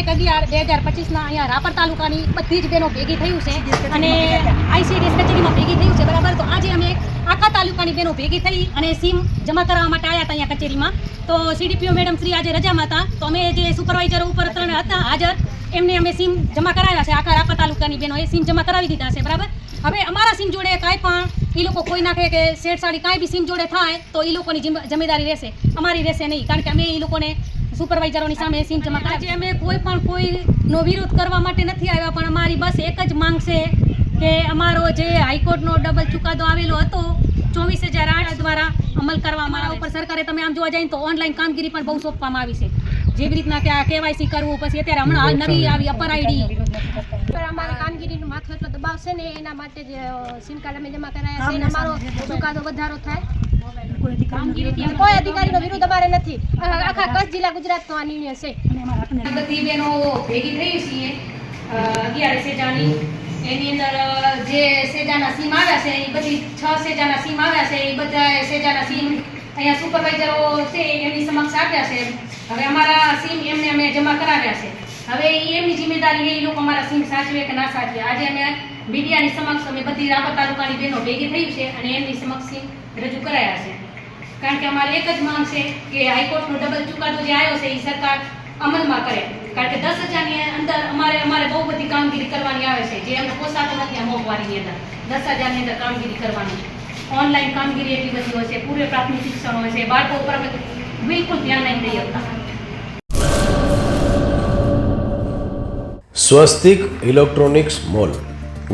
એક અગિયાર બે હજાર પચીસના અહીંયા રાપર તાલુકાની બધી જ બહેનો ભેગી થયું છે અને આઈસીડીએસ કચેરીમાં ભેગી થયું છે બરાબર? તો આજે અમે આખા તાલુકાની બહેનો ભેગી થઈ અને સીમ જમા કરાવવા માટે આવ્યા હતા અહીંયા કચેરીમાં. તો સીડીપીઓ મેડમ શ્રી આજે રજામાં હતા. તો અમે જે સુપરવાઇઝર ઉપર ત્રણ હતા હાજર એમને અમે સીમ જમા કરાવ્યા છે આખા રાપર તાલુકાની બહેનોએ સીમ જમા કરાવી દીધા છે બરાબર? હવે અમારા સીમ જોડે કાંઈ પણ એ લોકો કોઈ નાખે કે શેઠ સાડી કાંઈ બી સીમ જોડે થાય તો એ લોકોની જિમ્મે- જિમ્મેદારી રહેશે. અમારી રહેશે નહીં કારણ કે અમે એ લોકોને સુપરવાઇઝરોની સામે સીમ જમા આજે અમે કોઈ પણ કોઈનો વિરોધ કરવા માટે નથી આવ્યા પણ અમારી બસ એક જ માંગ છે કે અમારો જે હાઈકોર્ટનો ડબલ ચુકાદો આવેલો હતો ચોવીસ હજાર આઠ દ્વારા અમલ કરવા અમારા ઉપર સરકારે તમે આમ જોવા જાય ને તો ઓનલાઈન કામગીરી પણ બહુ સોંપવામાં આવી છે. જેવી રીતના કે આ કેવાયસી કરવું પછી અત્યારે હમણાં હાલ નવી આવી અપર આઈડી અમારી કામગીરીનો માથો એટલો દબાવ છે ને એના માટે જ સિમ કાર્ડ અમે જમા કરાયા છે અને અમારો ચુકાદો વધારો થાય. કોઈ અધિકારીનો વિરોધ અમારે નથી. આખા કચ્છ જિલ્લા ગુજરાતનો આ નિર્ણય છે. બધી બહેનો ભેગી થઈ છીએ અગિયાર સેજાની. એની અંદર જે સેજાના સીમ આવ્યા છે એ બધી છ સેજાના સીમ આવ્યા છે એ બધા સેજાના સીમ અહીંયા સુપરવાઇઝરો છે એમની સમક્ષ આપ્યા છે. હવે અમારા સીમ એમને અમે જમા કરાવ્યા છે. હવે એમની જિમ્મેદારી એ લોકો અમારા સીમ સાચવે કે ના સાચવે. આજે અમે મીડિયાની સમક્ષ અમે બધી રાપર તાલુકાની બહેનો ભેગી થઈ છે અને એમની સમક્ષ સીમ રજૂ કરાયા છે. કારણ કે અમારી એક જ માંગ છે કે હાઈકોર્ટનો ડબલ ચુકાદો જે આવ્યો છે એ સરકાર અમલમાં કરે. કારણ કે દસ હજારની અંદર અમારે અમારે બહુ બધી કામગીરી કરવાની આવે છે, જે અમને પોસાતો નથી આ મોંઘવારીની અંદર. દસ હજારની અંદર કામગીરી કરવાની. ઓનલાઈન કામગીરી એટલી બધી હોય છે પૂર્વ પ્રાથમિક શિક્ષણ હોય છે, બાળકો ઉપર અમે બિલકુલ ધ્યાન નહીં દઈ શકતા. Swastik electronics mall.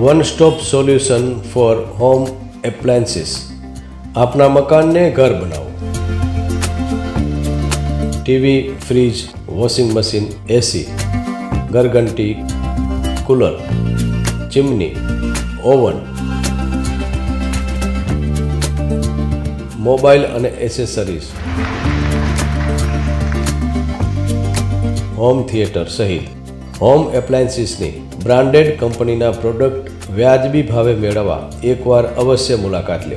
One stop solution for home appliances. આપના મકાનને ઘર બનાવો. TV, fridge, washing machine AC ઘરઘંટી, cooler, chimney, oven, mobile અને એસેસરીઝ. હોમ થિયેટર સહિત હોમ એપ્લાયન્સીસની બ્રાન્ડેડ કંપનીના પ્રોડક્ટ વ્યાજબી ભાવે મેળવવા એકવાર અવશ્ય મુલાકાત લો.